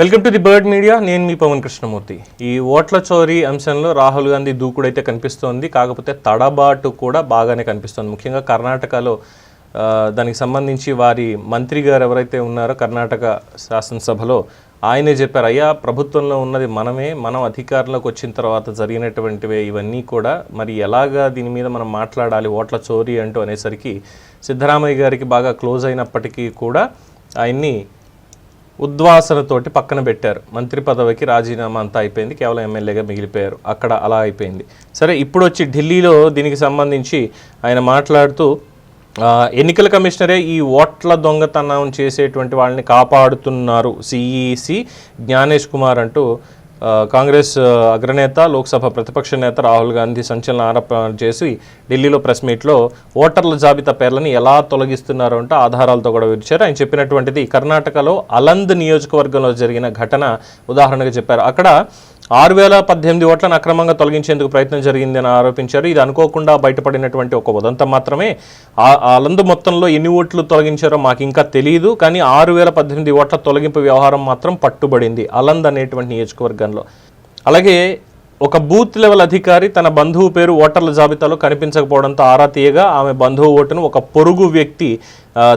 Welcome to the bird media. నేను మీ పవన్ కృష్ణమూర్తి. ఈ ఓట్ల చోరీ అంశంలో రాహుల్ గాంధీ దూకుడైతే కనిపిస్తోంది. కాకపోతే తడబాటు కూడా బాగానే కనిపిస్తోంది. ముఖ్యంగా కర్ణాటకలో దానికి సంబంధించి వారి మంత్రి గారు ఎవరైతే ఉన్నారో కర్ణాటక శాసనసభలో ఆయనే చెప్పారు అయ్యా ప్రభుత్వంలో ఉన్నది మనమే మనం అధికారంలోకి వచ్చిన తర్వాత జరిగినటువంటివే ఇవన్నీ కూడా. మరి ఎలాగా దీని మీద మనం మాట్లాడాలి ఓట్ల చోరీ అంటూ అనేసరికి సిద్ధరామయ్య గారికి బాగా క్లోజ్ అయినప్పటికీ కూడా ఆయన్ని ఉద్వాసనతోటి పక్కన పెట్టారు. మంత్రి పదవికి రాజీనామా అంతా అయిపోయింది. కేవలం ఎమ్మెల్యేగా మిగిలిపోయారు. అక్కడ అలా అయిపోయింది. సరే ఇప్పుడు వచ్చి ఢిల్లీలో దీనికి సంబంధించి ఆయన మాట్లాడుతూ ఎన్నికల కమిషనరే ఈ ఓట్ల దొంగతనం చేసేటువంటి వాళ్ళని కాపాడుతున్నారు. సిఈసి జ్ఞానేష్ కుమార్ అంటూ కాంగ్రెస్ అగ్రనేత లోక్సభ ప్రతిపక్ష నేత రాహుల్ గాంధీ సంచలన ఆరోపణ చేసి ఢిల్లీలో ప్రెస్ మీట్లో ఓటర్ల జాబితా పేర్లను ఎలా తొలగిస్తున్నారు అంటే ఆధారాలతో కూడా విడిచారు ఆయన చెప్పినటువంటిది కర్ణాటకలో అలంద్ నియోజకవర్గంలో జరిగిన ఘటన ఉదాహరణగా చెప్పారు. అక్కడ ఆరు వేల పద్దెనిమిది ఓట్లను అక్రమంగా తొలగించేందుకు ప్రయత్నం జరిగిందని ఆరోపించారు. ఇది అనుకోకుండా బయటపడినటువంటి ఒక ఉదంతం మాత్రమే. ఆ అలందు మొత్తంలో ఎన్ని ఓట్లు తొలగించారో మాకు ఇంకా తెలియదు కానీ ఆరు వేల పద్దెనిమిది ఓట్ల తొలగింపు వ్యవహారం మాత్రం పట్టుబడింది అలంద్ అనేటువంటి నియోజకవర్గంలో. అలాగే ఒక బూత్ లెవెల్ అధికారి తన బంధువు పేరు ఓటర్ల జాబితాలో కనిపించకపోవడంతో ఆరా తీయగా ఆమె బంధువు ఓటును ఒక పొరుగు వ్యక్తి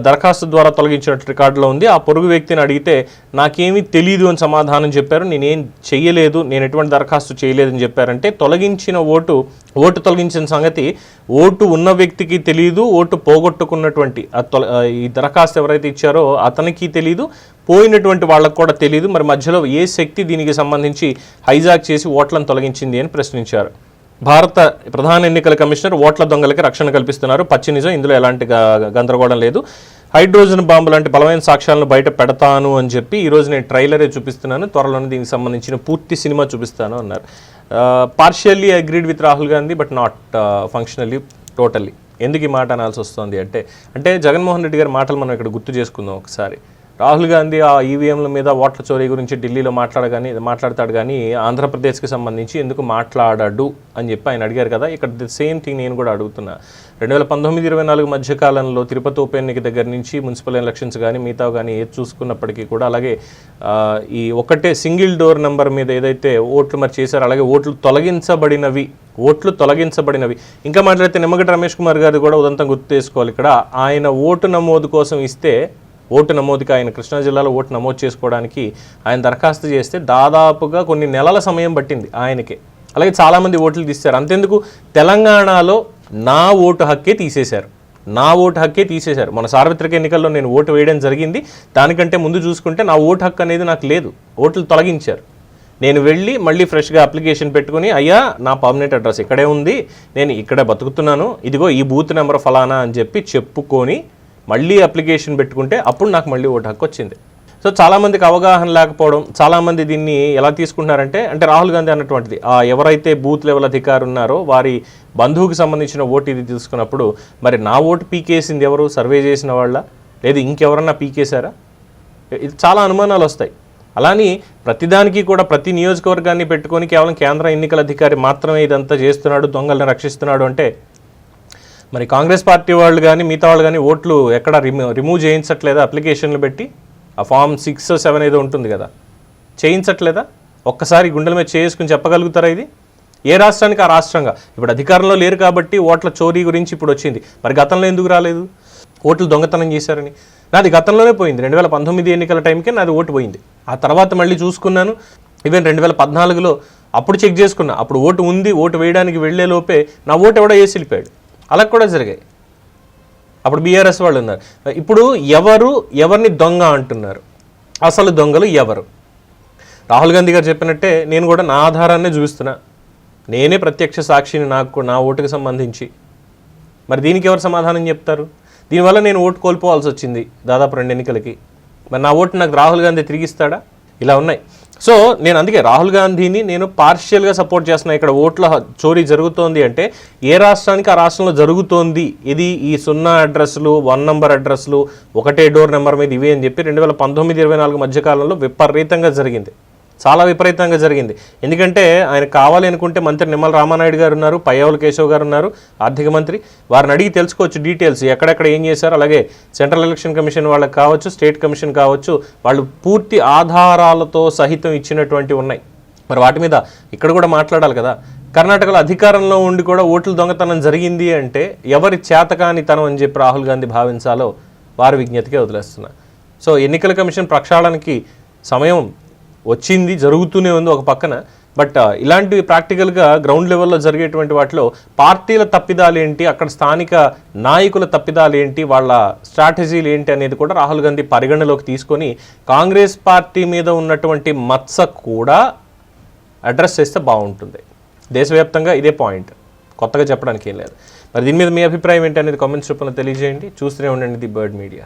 దరఖాస్తు ద్వారా తొలగించినట్టు రికార్డులో ఉంది. ఆ పొరుగు వ్యక్తిని అడిగితే నాకేమీ తెలియదు అని సమాధానం చెప్పారు. నేనేం చెయ్యలేదు నేను ఎటువంటి దరఖాస్తు చేయలేదని చెప్పారంటే తొలగించిన ఓటు ఓటు తొలగించిన సంగతి ఓటు ఉన్న వ్యక్తికి తెలియదు ఓటు పోగొట్టుకున్నటువంటి తొల ఈ దరఖాస్తు ఎవరైతే ఇచ్చారో అతనికి తెలియదు పోయినటువంటి వాళ్ళకు కూడా తెలియదు మరి మధ్యలో ఏ శక్తి దీనికి సంబంధించి హైజాక్ చేసి ఓట్లను తొలగించింది అని ప్రశ్నించారు. భారత ప్రధాన ఎన్నికల కమిషనర్ ఓట్ల దొంగలకి రక్షణ కల్పిస్తున్నారు. పచ్చి నిజం. ఇందులో ఎలాంటి గందరగోళం లేదు. హైడ్రోజన్ బాంబు లాంటి బలమైన సాక్ష్యాలను బయట పెడతాను అని చెప్పి ఈరోజు నేను ట్రైలరే చూపిస్తున్నాను. త్వరలోనే దీనికి సంబంధించిన పూర్తి సినిమా చూపిస్తాను అన్నారు. Partially agreed with Rahul Gandhi but not functionally totally ఎందుకు ఈ మాట అనాల్సి వస్తుంది అంటే అంటే జగన్మోహన్ రెడ్డి గారి మాటలు మనం ఇక్కడ గుర్తు చేసుకుందాం ఒకసారి. రాహుల్ గాంధీ ఆ ఈవీఎంల మీద ఓట్ల చోరీ గురించి ఢిల్లీలో మాట్లాడగాని మాట్లాడతాడు కానీ ఆంధ్రప్రదేశ్కి సంబంధించి ఎందుకు మాట్లాడాడు అని చెప్పి ఆయన అడిగారు కదా. ఇక్కడ ది సేమ్ థింగ్ నేను కూడా అడుగుతున్నా. రెండు వేల పంతొమ్మిది ఇరవై నాలుగు మధ్య కాలంలో తిరుపతి ఉప ఎన్నిక దగ్గర నుంచి మున్సిపల్ ఎలక్షన్స్ కానీ మిగతా కానీ ఏది చూసుకున్నప్పటికీ కూడా అలాగే ఈ ఒకటే సింగిల్ డోర్ నెంబర్ మీద ఏదైతే ఓట్లు మరి చేశారో అలాగే ఓట్లు తొలగించబడినవి ఓట్లు తొలగించబడినవి. ఇంకా మాట్లాడితే నిమ్మగడ్డ రమేష్ కుమార్ గారు కూడా ఉదంతం గుర్తు చేసుకోవాలి. ఇక్కడ ఆయన ఓటు నమోదు కోసం ఇస్తే ఓటు నమోదుకి ఆయన కృష్ణా జిల్లాలో ఓటు నమోదు చేసుకోవడానికి ఆయన దరఖాస్తు చేస్తే దాదాపుగా కొన్ని నెలల సమయం పట్టింది ఆయనకి. అలాగే చాలామంది ఓట్లు తీశారు. అంతెందుకు? తెలంగాణలో నా ఓటు హక్కే తీసేశారు. నా ఓటు హక్కే తీసేశారు. మన సార్వత్రిక ఎన్నికల్లో నేను ఓటు వేయడం జరిగింది. దానికంటే ముందు చూసుకుంటే నా ఓటు హక్కు అనేది నాకు లేదు. ఓట్లు తొలగించారు. నేను వెళ్ళి మళ్ళీ ఫ్రెష్గా అప్లికేషన్ పెట్టుకుని అయ్యా నా పర్మనెంట్ అడ్రస్ ఇక్కడే ఉంది. నేను ఇక్కడే బతుకుతున్నాను. ఇదిగో ఈ బూత్ నెంబర్ ఫలానా అని చెప్పి చెప్పుకొని మళ్ళీ అప్లికేషన్ పెట్టుకుంటే అప్పుడు నాకు మళ్ళీ ఓటు హక్కు వచ్చింది. సో చాలామందికి అవగాహన లేకపోవడం చాలామంది దీన్ని ఎలా తీసుకుంటున్నారంటే అంటే రాహుల్ గాంధీ అన్నటువంటిది ఆ ఎవరైతే బూత్ లెవెల్ అధికారు ఉన్నారో వారి బంధువుకి సంబంధించిన ఓటు ఇది తీసుకున్నప్పుడు మరి నా ఓటు పీకేసింది ఎవరు? సర్వే చేసిన వాళ్ళ? లేదు ఇంకెవరన్నా పీకేశారా? ఇది చాలా అనుమానాలు వస్తాయి. అలాని ప్రతిదానికి కూడా ప్రతి నియోజకవర్గాన్ని పెట్టుకొని కేవలం కేంద్ర ఎన్నికల అధికారి మాత్రమే ఇదంతా చేస్తున్నాడు దొంగలను రక్షిస్తున్నాడు అంటే మరి కాంగ్రెస్ పార్టీ వాళ్ళు కానీ మిగతా వాళ్ళు కానీ ఓట్లు ఎక్కడ రిమూ రిమూవ్ చేయించట్లేదా? అప్లికేషన్లు పెట్టి ఆ ఫామ్ సిక్స్ సెవెన్ ఏదో ఉంటుంది కదా. చేయించట్లేదా? ఒక్కసారి గుండెల మీద చేసుకుని చెప్పగలుగుతారా ఇది? ఏ రాష్ట్రానికి? ఆ రాష్ట్రంగా. ఇప్పుడు అధికారంలో లేరు కాబట్టి ఓట్ల చోరీ గురించి ఇప్పుడు వచ్చింది. మరి గతంలో ఎందుకు రాలేదు? ఓట్లు దొంగతనం చేశారని. నాది గతంలోనే పోయింది. రెండు వేల పంతొమ్మిది ఎన్నికల టైంకి నాది ఓటు పోయింది. ఆ తర్వాత మళ్ళీ చూసుకున్నాను. ఈవెన్ రెండు వేల పద్నాలుగులో అప్పుడు చెక్ చేసుకున్నా. అప్పుడు ఓటు ఉంది ఓటు వేయడానికి వెళ్ళే లోపే నా ఓటు ఎవడో వేసి వెళ్ళిపోయాడు. అలా కూడా జరిగాయి. అప్పుడు బీఆర్ఎస్ వాళ్ళు ఉన్నారు. ఇప్పుడు ఎవరు ఎవరిని దొంగ అంటున్నారు? అసలు దొంగలు ఎవరు? రాహుల్ గాంధీ గారు చెప్పినట్టే నేను కూడా నా ఆధారాన్నే చూపిస్తున్నా. నేనే ప్రత్యక్ష సాక్షిని నాకు నా ఓటుకు సంబంధించి. మరి దీనికి ఎవరు సమాధానం చెప్తారు? దీనివల్ల నేను ఓటు కోల్పోవాల్సి వచ్చింది దాదాపు రెండు ఎన్నికలకి. మరి నా ఓటు నాకు రాహుల్ గాంధీ తిరిగిస్తాడా? ఇలా ఉన్నాయి. సో నేను అందుకే రాహుల్ గాంధీని నేను పార్షియల్గా సపోర్ట్ చేస్తున్నా. ఇక్కడ ఓట్ల చోరీ జరుగుతోంది అంటే ఏ రాష్ట్రానికి ఆ రాష్ట్రంలో జరుగుతోంది? ఇది ఈ సున్నా అడ్రస్లు వన్ నంబర్ అడ్రస్లు ఒకటే డోర్ నెంబర్ మీద ఇవి అని చెప్పి రెండు వేల పంతొమ్మిది ఇరవై నాలుగు మధ్యకాలంలో విపరీతంగా జరిగింది. చాలా విపరీతంగా జరిగింది. ఎందుకంటే ఆయన కావాలి అనుకుంటే మంత్రి నిమ్మల రామానాయుడు గారు ఉన్నారు పయ్యవుల కేశవ్ గారు ఉన్నారు ఆర్థిక మంత్రి. వారిని అడిగి తెలుసుకోవచ్చు డీటెయిల్స్ ఎక్కడెక్కడ ఏం చేశారు. అలాగే సెంట్రల్ ఎలక్షన్ కమిషన్ వాళ్ళకి కావచ్చు స్టేట్ కమిషన్ కావచ్చు వాళ్ళు పూర్తి ఆధారాలతో సహితం ఇచ్చినటువంటి ఉన్నాయి. మరి వాటి మీద ఇక్కడ కూడా మాట్లాడాలి కదా. కర్ణాటకలో అధికారంలో ఉండి కూడా ఓట్లు దొంగతనం జరిగింది అంటే ఎవరి చేతకానితనం అని చెప్పి రాహుల్ గాంధీ భావించాలో వారి విజ్ఞతకే వదిలేస్తున్నా. సో ఎన్నికల కమిషన్ ప్రక్షాళనకి సమయం వచ్చింది జరుగుతూనే ఉంది ఒక పక్కన. బట్ ఇలాంటివి ప్రాక్టికల్గా గ్రౌండ్ లెవెల్లో జరిగేటువంటి వాటిలో పార్టీల తప్పిదాలు ఏంటి అక్కడ స్థానిక నాయకుల తప్పిదాలు ఏంటి వాళ్ళ స్ట్రాటజీలు ఏంటి అనేది కూడా రాహుల్ గాంధీ పరిగణలోకి తీసుకొని కాంగ్రెస్ పార్టీ మీద ఉన్నటువంటి మత్స కూడా అడ్రస్ చేస్తే బాగుంటుంది. దేశవ్యాప్తంగా ఇదే పాయింట్. కొత్తగా చెప్పడానికి ఏం లేదు. మరి దీని మీద మీ అభిప్రాయం ఏంటి అనేది కామెంట్స్ రూపంలో తెలియజేయండి. చూస్తూనే ఉండండి ది బర్డ్ మీడియా.